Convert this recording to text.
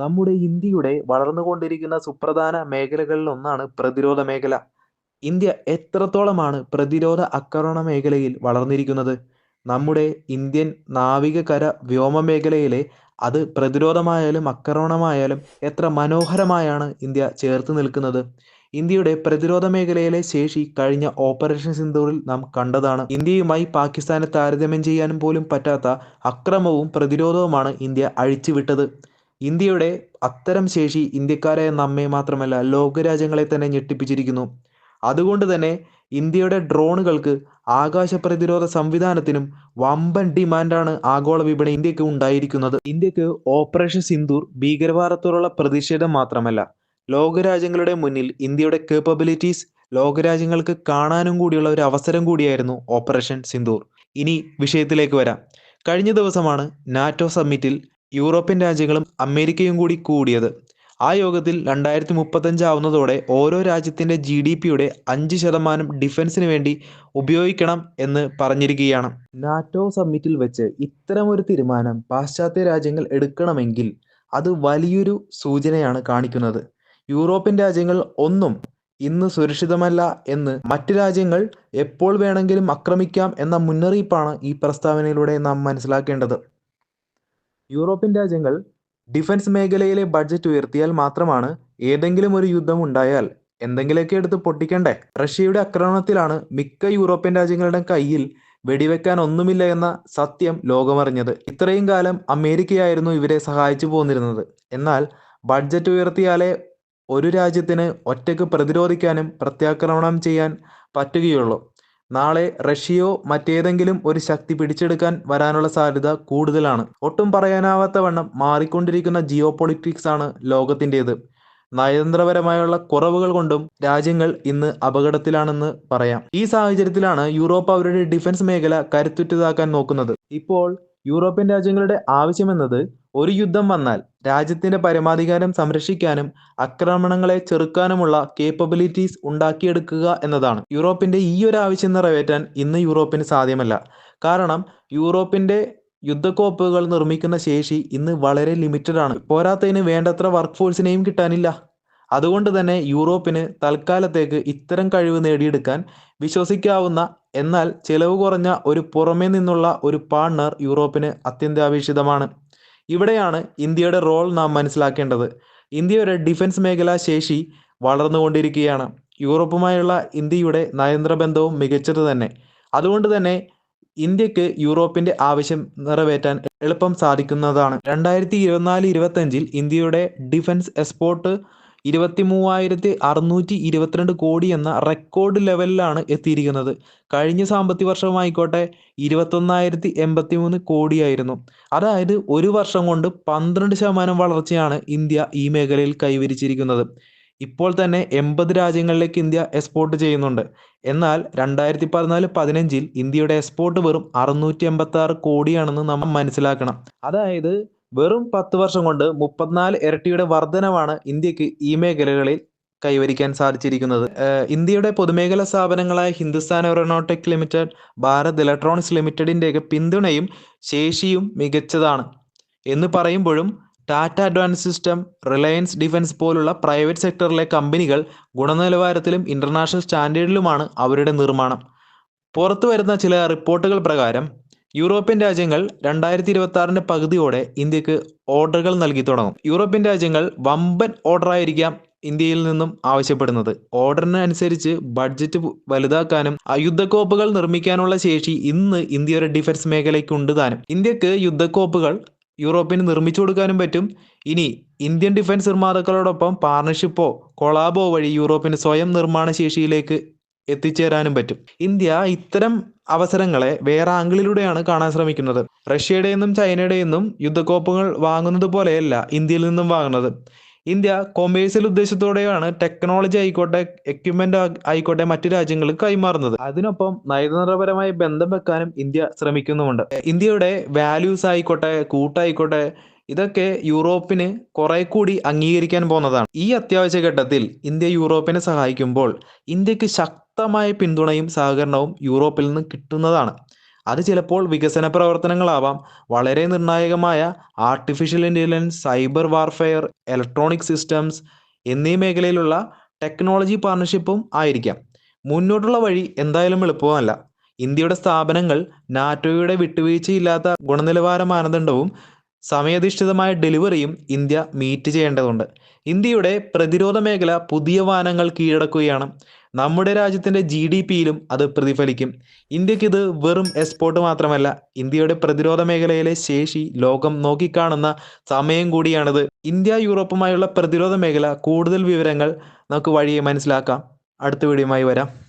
നമ്മുടെ ഇന്ത്യയുടെ വളർന്നുകൊണ്ടിരിക്കുന്ന സുപ്രധാന മേഖലകളിൽ ഒന്നാണ് പ്രതിരോധ മേഖല. ഇന്ത്യ എത്രത്തോളമാണ് പ്രതിരോധ ആക്രമണ മേഖലയിൽ വളർന്നിരിക്കുന്നത്? നമ്മുടെ ഇന്ത്യൻ നാവിക കര വ്യോമ മേഖലയിലെ അത് പ്രതിരോധമായാലും ആക്രമണമായാലും എത്ര മനോഹരമായാണ് ഇന്ത്യ ചേർത്ത് നിൽക്കുന്നത്. ഇന്ത്യയുടെ പ്രതിരോധ മേഖലയിലെ ശേഷി കഴിഞ്ഞ ഓപ്പറേഷൻ സിന്ധൂറിൽ നാം കണ്ടതാണ്. ഇന്ത്യയുമായി പാകിസ്ഥാനെ താരതമ്യം ചെയ്യാനും പോലും പറ്റാത്ത അക്രമവും പ്രതിരോധവുമാണ് ഇന്ത്യ അഴിച്ചുവിട്ടത്. ഇന്ത്യയുടെ അത്തരം ശേഷി ഇന്ത്യക്കാരായ നമ്മെ മാത്രമല്ല ലോകരാജ്യങ്ങളെ തന്നെ ഞെട്ടിപ്പിച്ചിരിക്കുന്നു. അതുകൊണ്ട് തന്നെ ഇന്ത്യയുടെ ഡ്രോണുകൾക്ക് ആകാശ പ്രതിരോധ സംവിധാനത്തിനും വമ്പൻ ഡിമാൻഡാണ് ആഗോള വിപണി ഇന്ത്യയ്ക്ക് ഉണ്ടായിരിക്കുന്നത്. ഇന്ത്യയ്ക്ക് ഓപ്പറേഷൻ സിന്ദൂർ ഭീകരവാദത്തോടുള്ള പ്രതിഷേധം മാത്രമല്ല, ലോകരാജ്യങ്ങളുടെ മുന്നിൽ ഇന്ത്യയുടെ കേപ്പബിലിറ്റീസ് ലോകരാജ്യങ്ങൾക്ക് കാണാനും കൂടിയുള്ള ഒരു അവസരം കൂടിയായിരുന്നു ഓപ്പറേഷൻ സിന്ദൂർ. ഇനി വിഷയത്തിലേക്ക് വരാം. കഴിഞ്ഞ ദിവസമാണ് നാറ്റോ സമ്മിറ്റിൽ യൂറോപ്യൻ രാജ്യങ്ങളും അമേരിക്കയും കൂടി കൂടിയത്. ആ യോഗത്തിൽ രണ്ടായിരത്തി മുപ്പത്തഞ്ചാവുന്നതോടെ ഓരോ രാജ്യത്തിന്റെ ജി ഡി പിയുടെ അഞ്ച് ശതമാനം ഡിഫൻസിന് വേണ്ടി ഉപയോഗിക്കണം എന്ന് പറഞ്ഞിരിക്കുകയാണ്. നാറ്റോ സമ്മിറ്റിൽ വെച്ച് ഇത്തരമൊരു തീരുമാനം പാശ്ചാത്യ രാജ്യങ്ങൾ എടുക്കണമെങ്കിൽ അത് വലിയൊരു സൂചനയാണ് കാണിക്കുന്നത്. യൂറോപ്യൻ രാജ്യങ്ങൾ ഒന്നും ഇന്ന് സുരക്ഷിതമല്ല എന്ന് മറ്റ് രാജ്യങ്ങൾ എപ്പോൾ വേണമെങ്കിലും ആക്രമിക്കാം എന്ന മുന്നറിയിപ്പാണ് ഈ പ്രസ്താവനയിലൂടെ നാം മനസ്സിലാക്കേണ്ടത്. യൂറോപ്യൻ രാജ്യങ്ങൾ ഡിഫൻസ് മേഖലയിലെ ബഡ്ജറ്റ് ഉയർത്തിയാൽ മാത്രമാണ് ഏതെങ്കിലും ഒരു യുദ്ധം ഉണ്ടായാൽ എന്തെങ്കിലുമൊക്കെ എടുത്ത് പൊട്ടിക്കണ്ടേ. റഷ്യയുടെ ആക്രമണത്തിലാണ് മിക്ക യൂറോപ്യൻ രാജ്യങ്ങളുടെ കയ്യിൽ വെടിവെക്കാൻ ഒന്നുമില്ല എന്ന സത്യം ലോകമറിഞ്ഞത്. ഇത്രയും കാലം അമേരിക്കയായിരുന്നു ഇവരെ സഹായിച്ചു പോന്നിരുന്നത്. എന്നാൽ ബഡ്ജറ്റ് ഉയർത്തിയാലേ ഒരു രാജ്യത്തിന് ഒറ്റയ്ക്ക് പ്രതിരോധിക്കാനും പ്രത്യാക്രമണം ചെയ്യാൻ പറ്റുകയുള്ളൂ. നാളെ റഷ്യയോ മറ്റേതെങ്കിലും ഒരു ശക്തി പിടിച്ചെടുക്കാൻ വരാനുള്ള സാധ്യത കൂടുതലാണ്. ഒട്ടും പറയാനാവാത്ത വണ്ണം മാറിക്കൊണ്ടിരിക്കുന്ന ജിയോ പൊളിറ്റിക്സ് ആണ് ലോകത്തിന്റെത് നയതന്ത്രപരമായുള്ള കുറവുകൾ കൊണ്ടും രാജ്യങ്ങൾ ഇന്ന് അപകടത്തിലാണെന്ന് പറയാം. ഈ സാഹചര്യത്തിലാണ് യൂറോപ്പ് അവരുടെ ഡിഫൻസ് മേഖല കരുത്തുറ്റതാക്കാൻ നോക്കുന്നത്. ഇപ്പോൾ യൂറോപ്യൻ രാജ്യങ്ങളുടെ ആവശ്യമെന്നത് ഒരു യുദ്ധം വന്നാൽ രാജ്യത്തിന്റെ പരമാധികാരം സംരക്ഷിക്കാനും ആക്രമണങ്ങളെ ചെറുക്കാനുമുള്ള കേപ്പബിലിറ്റീസ് ഉണ്ടാക്കിയെടുക്കുക എന്നതാണ്. യൂറോപ്പിന്റെ ഒരു ആവശ്യം നിറവേറ്റാൻ ഇന്ന് യൂറോപ്പിന് സാധ്യമല്ല. കാരണം യൂറോപ്പിന്റെ യുദ്ധക്കോപ്പുകൾ നിർമ്മിക്കുന്ന ശേഷി ഇന്ന് വളരെ ലിമിറ്റഡ് ആണ്. പോരാത്തതിന് വേണ്ടത്ര വർക്ക് ഫോഴ്സിനെയും കിട്ടാനില്ല. അതുകൊണ്ട് തന്നെ യൂറോപ്പിന് തൽക്കാലത്തേക്ക് ഇത്തരം കഴിവ് നേടിയെടുക്കാൻ വിശ്വസിക്കാവുന്ന എന്നാൽ ചെലവ് കുറഞ്ഞ ഒരു പുറമേ നിന്നുള്ള ഒരു പാർട്ണർ യൂറോപ്പിന് അത്യന്താപേക്ഷിതമാണ്. ഇവിടെയാണ് ഇന്ത്യയുടെ റോൾ നാം മനസ്സിലാക്കേണ്ടത്. ഇന്ത്യയുടെ ഡിഫൻസ് മേഖലാ ശേഷി വളർന്നുകൊണ്ടിരിക്കുകയാണ്. യൂറോപ്പുമായുള്ള ഇന്ത്യയുടെ നയതന്ത്ര ബന്ധവും മികച്ചത് തന്നെ. അതുകൊണ്ട് തന്നെ ഇന്ത്യയ്ക്ക് യൂറോപ്പിന്റെ ആവശ്യം നിറവേറ്റാൻ എളുപ്പം സാധിക്കുന്നതാണ്. രണ്ടായിരത്തി ഇരുപത്തിനാല് ഇരുപത്തഞ്ചിൽ ഇന്ത്യയുടെ ഡിഫൻസ് എക്സ്പോർട്ട് ഇരുപത്തിമൂവായിരത്തി അറുന്നൂറ്റി ഇരുപത്തിരണ്ട് കോടി എന്ന റെക്കോർഡ് ലെവലിലാണ് എത്തിയിരിക്കുന്നത്. കഴിഞ്ഞ സാമ്പത്തിക വർഷമായിക്കോട്ടെ ഇരുപത്തൊന്നായിരത്തി എൺപത്തിമൂന്ന് കോടിയായിരുന്നു. അതായത് ഒരു വർഷം കൊണ്ട് പന്ത്രണ്ട് ശതമാനം വളർച്ചയാണ് ഇന്ത്യ ഈ മേഖലയിൽ കൈവരിച്ചിരിക്കുന്നത്. ഇപ്പോൾ തന്നെ എൺപത് രാജ്യങ്ങളിലേക്ക് ഇന്ത്യ എക്സ്പോർട്ട് ചെയ്യുന്നുണ്ട്. എന്നാൽ രണ്ടായിരത്തി പതിനാല് പതിനഞ്ചിൽ ഇന്ത്യയുടെ എക്സ്പോർട്ട് വെറും അറുന്നൂറ്റി എൺപത്തി ആറ് കോടിയാണെന്ന് നമ്മൾ മനസ്സിലാക്കണം. അതായത് വെറും പത്ത് വർഷം കൊണ്ട് മുപ്പത്തിനാല് ഇരട്ടിയുടെ വർധനവാണ് ഇന്ത്യയ്ക്ക് ഈ മേഖലകളിൽ കൈവരിക്കാൻ സാധിച്ചിരിക്കുന്നത്. ഇന്ത്യയുടെ പൊതുമേഖലാ സ്ഥാപനങ്ങളായ Hindustan aeronautic limited, Bharat electronics ലിമിറ്റഡിന്റെയൊക്കെ പിന്തുണയും ശേഷിയും മികച്ചതാണ് എന്ന് പറയുമ്പോഴും Tata advance system, Reliance defence പോലുള്ള പ്രൈവറ്റ് സെക്ടറിലെ കമ്പനികൾ ഗുണനിലവാരത്തിലും ഇന്റർനാഷണൽ സ്റ്റാൻഡേർഡിലുമാണ് അവരുടെ നിർമ്മാണം. പുറത്തു വരുന്ന ചില റിപ്പോർട്ടുകൾ പ്രകാരം യൂറോപ്യൻ രാജ്യങ്ങൾ രണ്ടായിരത്തി ഇരുപത്തി ആറിന്റെ പകുതിയോടെ ഇന്ത്യയ്ക്ക് ഓർഡറുകൾ നൽകി തുടങ്ങും യൂറോപ്യൻ രാജ്യങ്ങൾ വമ്പൻ ഓർഡറായിരിക്കാം ഇന്ത്യയിൽ നിന്നും ആവശ്യപ്പെടുന്നത്. ഓർഡറിന് അനുസരിച്ച് ബഡ്ജറ്റ് വലുതാക്കാനും യുദ്ധക്കോപ്പുകൾ നിർമ്മിക്കാനുള്ള ശേഷി ഇന്ന് ഇന്ത്യയുടെ ഡിഫൻസ് മേഖലയ്ക്കുണ്ട് താനും. ഇന്ത്യയ്ക്ക് യുദ്ധക്കോപ്പുകൾ യൂറോപ്പിന് നിർമ്മിച്ചു കൊടുക്കാനും പറ്റും. ഇനി ഇന്ത്യൻ ഡിഫൻസ് നിർമ്മാതാക്കളോടൊപ്പം പാർട്ണർഷിപ്പോ കൊളാബോ വഴി യൂറോപ്പിന് സ്വയം നിർമ്മാണ ശേഷിയിലേക്ക് എത്തിച്ചേരാനും പറ്റും. ഇന്ത്യ ഇത്തരം അവസരങ്ങളെ വേറെ ആംഗിളിലൂടെയാണ് കാണാൻ ശ്രമിക്കുന്നത്. റഷ്യയുടെയൊന്നും ചൈനയുടെയൊന്നും യുദ്ധക്കോപ്പുകൾ വാങ്ങുന്നത് പോലെയല്ല ഇന്ത്യയിൽ നിന്നും വാങ്ങുന്നത്. ഇന്ത്യ കൊമേഴ്സ്യൽ ഉദ്ദേശത്തോടെയാണ് ടെക്നോളജി ആയിക്കോട്ടെ എക്യുപ്മെന്റ് ആയിക്കോട്ടെ മറ്റു രാജ്യങ്ങൾക്ക് കൈമാറുന്നത്. അതിനൊപ്പം നയതന്ത്രപരമായി ബന്ധം വെക്കാനും ഇന്ത്യ ശ്രമിക്കുന്നുമുണ്ട്. ഇന്ത്യയുടെ വാല്യൂസ് ആയിക്കോട്ടെ കൂട്ടായിക്കോട്ടെ ഇതൊക്കെ യൂറോപ്പിന് കുറെ കൂടി അംഗീകരിക്കാൻ പോകുന്നതാണ്. ഈ അത്യാവശ്യ ഘട്ടത്തിൽ ഇന്ത്യ യൂറോപ്പിനെ സഹായിക്കുമ്പോൾ ഇന്ത്യയ്ക്ക് ശക്തമായ പിന്തുണയും സഹകരണവും യൂറോപ്പിൽ നിന്ന് കിട്ടുന്നതാണ്. അത് ചിലപ്പോൾ വികസന പ്രവർത്തനങ്ങളാവാം വളരെ നിർണായകമായ artificial intelligence cyber warfare electronic systems എന്നീ മേഖലയിലുള്ള ടെക്നോളജി പാർട്ണർഷിപ്പും ആയിരിക്കാം മുന്നോട്ടുള്ള വഴി എന്തായാലും എളുപ്പമല്ല ഇന്ത്യയുടെ സ്ഥാപനങ്ങൾ നാറ്റോയുടെ വിട്ടുവീഴ്ചയില്ലാത്ത ഗുണനിലവാര മാനദണ്ഡവും സമയധിഷ്ഠിതമായ ഡെലിവറിയും ഇന്ത്യ മീറ്റ് ചെയ്യേണ്ടതുണ്ട്. ഇന്ത്യയുടെ പ്രതിരോധ മേഖല പുതിയ വാനങ്ങൾ കീഴടക്കുകയാണ്. നമ്മുടെ രാജ്യത്തിന്റെ ജി ഡി പിയിലും അത് പ്രതിഫലിക്കും. ഇന്ത്യയ്ക്ക് ഇത് വെറും എക്സ്പോർട്ട് മാത്രമല്ല ഇന്ത്യയുടെ പ്രതിരോധ മേഖലയിലെ ശേഷി ലോകം നോക്കിക്കാണുന്ന സമയം കൂടിയാണിത്. ഇന്ത്യ യൂറോപ്പുമായുള്ള പ്രതിരോധ മേഖല കൂടുതൽ വിവരങ്ങൾ നമുക്ക് വഴിയെ മനസ്സിലാക്കാം. അടുത്ത വീഡിയോയുമായി വരാം.